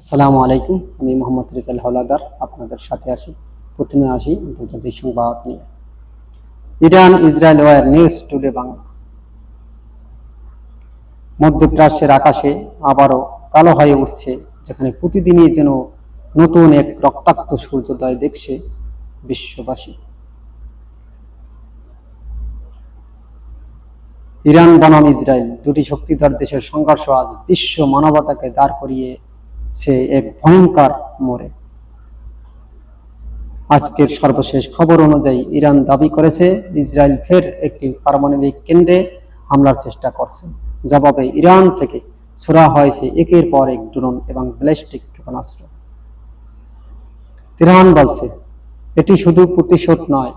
আসসালামু আলাইকুম, আমি মোহাম্মদ রেজাল হাওলাদার, আপনাদের সাথে আসি প্রথমে আসি আন্তর্জাতিক সংবাদ নিয়ে। Iran, Israel war news today Bangla. মধ্যপ্রাচ্যের আকাশে আবারও কালো হয়ে উঠছে, যেখানে প্রতিদিনই যেন নতুন এক রক্তাক্ত সূর্যোদয় দেখছে বিশ্ববাসী। ইরান, বনাম, ইসরায়েল দুটি শক্তিধর দেশের সংঘর্ষ আজ বিশ্ব মানবতাকে দাঁড় করিয়ে সে এক ভয়ঙ্কর মোড়ে। আজকের সর্বশেষ খবর অনুযায়ী ইরান দাবি করেছে, ইসরায়েল ফের একটি পারমাণবিক কেন্দ্রে হামলার চেষ্টা করছে। জবাবে ইরান থেকে ছোড়া হয়েছে একের পর এক ড্রোন এবং ব্যালিস্টিক ক্ষেপণাস্ত্র। তেহরান বলছে, এটি শুধু প্রতিশোধ নয়,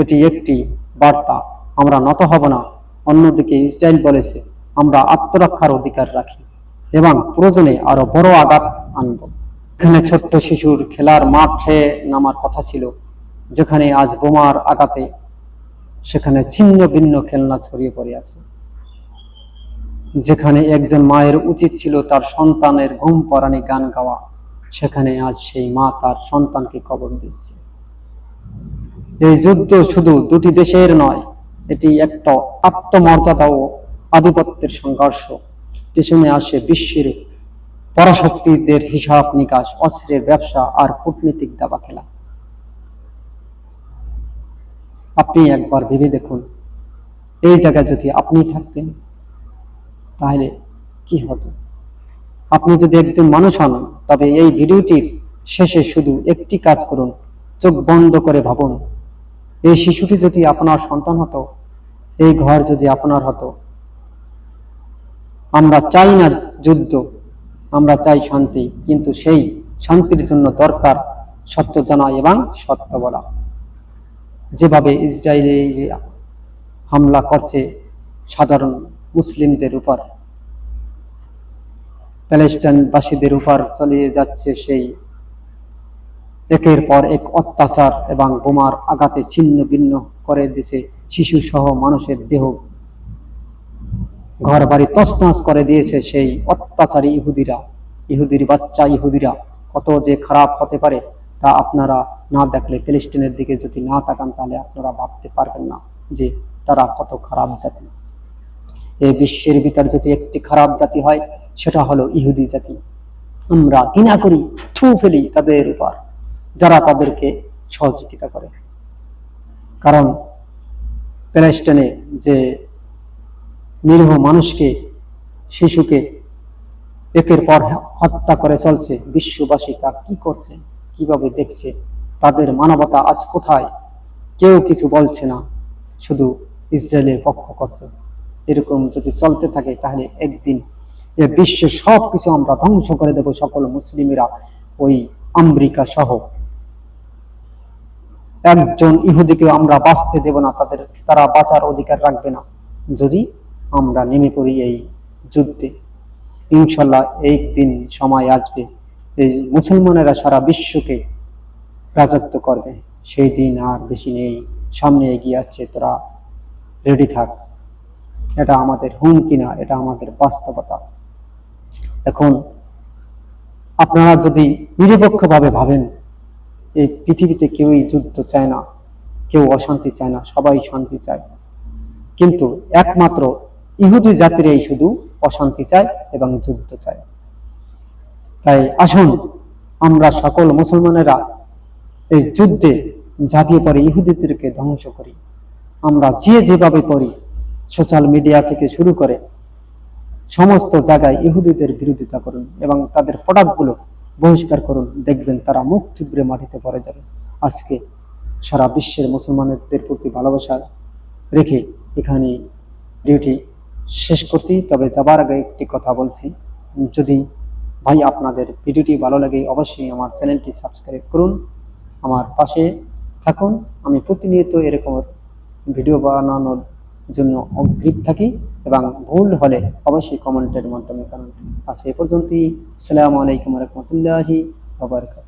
এটি একটি বার্তা। আমরা নত হব না। অন্যদিকে ইসরায়েল বলেছে, আমরা আত্মরক্ষার অধিকার রাখি। এবং প্রয়োজনে আরও বড় আঘাত আনব। এখানে ছোট্ট শিশুর খেলার মাঠে নামার কথা ছিল, যেখানে আজ বোমার আঘাতে সেখানে ছিন্ন ভিন্ন খেলনা ছড়িয়ে পড়ে আছে। যেখানে একজন মায়ের উচিত ছিল তার সন্তানের ঘুম পড়ানি গান গাওয়া, সেখানে আজ সেই মা তার সন্তানকে কবর দিচ্ছে। এই যুদ্ধ শুধু দুটি দেশের নয়, এটি একটা আত্মমর্যাদা ও আধিপত্যের সংঘর্ষ। পেছনে আসে বিশ্বের পরাশক্তিদের হিসাব নিকাশ, অস্ত্রের ব্যবসা আর কূটনীতিক দাবা খেলা আপনি একবার ভেবে দেখুন, এই জায়গায় যদি আপনি থাকতেন, তাহলে কি হতো? আপনি যদি একজন মানুষ হন, তবে এই ভিডিওটির শেষে শুধু একটি কাজ করুন, চোখ বন্ধ করে ভাবুন, এই শিশুটি যদি আপনার সন্তান হতো, এই ঘর যদি আপনার হতো আমরা চাই না যুদ্ধ, আমরা চাই শান্তি, কিন্তু সেই শান্তির জন্য দরকার সত্য জানা এবং সত্য বলা। যেভাবে ইসরায়েলি হামলা করছে সাধারণ মুসলিমদের উপর, প্যালেস্টাইনবাসীদের উপর চালিয়ে যাচ্ছে সেই একের পর এক অত্যাচার এবং বোমার আঘাতে ছিন্ন ভিন্ন করে দিছে শিশু সহ মানুষের দেহ। ঘর বাড়ি তছনছ করে দিয়েছে সেই অত্যাচারী ইহুদিরা। ইহুদির বাচ্চা ইহুদিরা, কত যে খারাপ হতে পারে তা আপনারা না দেখলে, ফিলিস্তিনের দিকে যদি না তাকান তাহলে আপনারা ভাবতে পারবেন না যে তারা কত খারাপ জাতি। এই বিশ্বের ভিতর যদি একটি খারাপ জাতি হয়, সেটা হলো ইহুদি জাতি। আমরা ঘৃণা করি, থু ফেলি তাদের উপর, যারা তাদেরকে সহযোগিতা করে। কারণ প্যালেস্টাইনে যে নিরীহ মানুষকে, শিশুকে একের পর হত্যা করে চলছে। বিশ্ববাসী তা কি করছে, কীভাবে দেখছে, তাদের মানবতা আজ কোথায়, কেউ কিছু বলছে না। শুধু ইসরায়েলের পক্ষ করছে। এরকম যদি চলতে থাকে, তাহলে একদিন এ বিশ্বের সব কিছু আমরা ধ্বংস করে দেব, সকল মুসলিমেরা ওই আমেরিকা সহ। একজন ইহুদিকে আমরা বাঁচতে দেব না, তাদের, তারা বাঁচার অধিকার রাখবে না। যদি আমরা নেমে পড়ি এই যুদ্ধে। ইনশাল্লাহ একদিন সময় আসবে, এই মুসলমানেরা সারা বিশ্বকে রাজত্ব করবে। সেই দিন আর বেশি নেই, সামনে এগিয়ে আসছে তোরা। রেডি থাক। এটা আমাদের হুমকি না, এটা আমাদের বাস্তবতা। এখন আপনারা যদি নিরপেক্ষভাবে ভাবেন, এই পৃথিবীতে কেউই যুদ্ধ চায় না, কেউ অশান্তি চায় না, সবাই শান্তি চায়। কিন্তু একমাত্র ইহুদি জাতিরাই শুধু অশান্তি চায় এবং যুদ্ধ চায়। তাই আসুন, আমরা সকল মুসলমানেরা এই যুদ্ধে ঝাঁপিয়ে পড়ে, ইহুদিদেরকে ধ্বংস করি। আমরা যে যেভাবে পড়ি, সোশ্যাল মিডিয়া থেকে শুরু করে সমস্ত জায়গায় ইহুদিদের বিরোধিতা করুন এবং তাদের প্রোডাক্টগুলো বহিষ্কার করুন। দেখবেন তারা মুখ থুবড়ে মাটিতে পড়ে যাবে। আজকে সারা বিশ্বের মুসলমানদের প্রতি ভালোবাসা রেখে এখানে ডিউটি শেষ করছি, তবে যাবার আগে একটি কথা বলছি। যদি ভাই আপনাদের ভিডিওটি ভালো লাগে, অবশ্যই আমার চ্যানেলটি সাবস্ক্রাইব করুন। আমার পাশে থাকুন। আমি প্রতিনিয়ত এরকম ভিডিও বানানোর জন্য অগ্রিপ থাকি এবং ভুল হলে অবশ্যই কমেন্টের মাধ্যমে জানান। আজ এ পর্যন্তই। আসসালামু আলাইকুম রহমতুল্লাহি আবরকাত